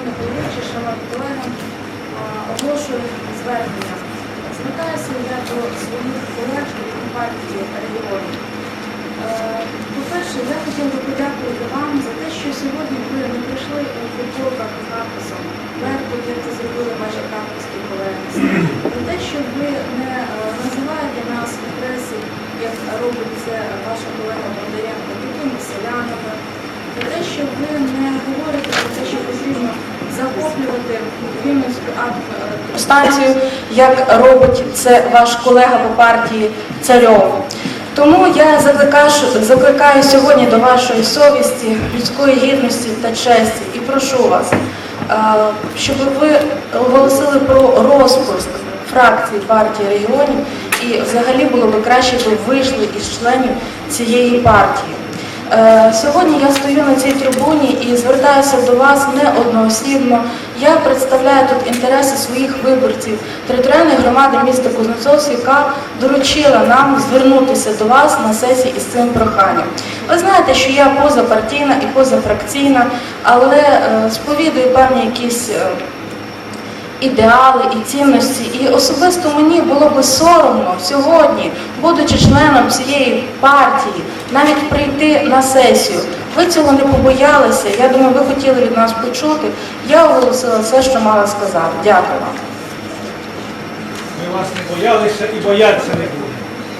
шановний головуючий, шановні колеги, оголошую звернення. Звертаюся я до своїх колег від партії регіонів. Е, По-перше, я хотіла би подякувати вам за те, що сьогодні ви не прийшли у футболках з надписом «Беркут», як це зробили ваші харківські колеги. За те, що ви не е, називаєте нас у пресі, як робить це ваша колега Бондаренко, такими селянами. За те, що ви не говорите про те, що потрібно захоплювати Рівненську станцію, як робить це ваш колега по партії Царьов. Тому я закликаю, закликаю сьогодні до вашої совісті, людської гідності та честі і прошу вас, е, щоб ви оголосили про розпуск фракції партії регіонів і взагалі було б краще, щоб вийшли із членів цієї партії. Е, Сьогодні я стою на цій трибуні і звертаюся до вас не одноосібно. Я представляю тут інтереси своїх виборців територіальної громади міста Кузнецовськ, яка доручила нам звернутися до вас на сесії із цим проханням. Ви знаєте, що я позапартійна і позафракційна, але е, сповідую певні якісь. Ідеали і цінності. І особисто мені було би соромно сьогодні, будучи членом цієї партії, навіть прийти на сесію. Ви цього не побоялися. Я думаю, ви хотіли від нас почути. Я оголосила все, що мала сказати. Дякую вам. Ми вас не боялися і бояться не будемо.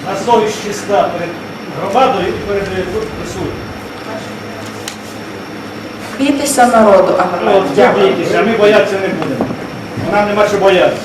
На совість чиста перед громадою і перед тут присутніми. Бійтеся народу, а не Дякую. бійтеся, а ми боятися не будемо. Нам нема що боятися.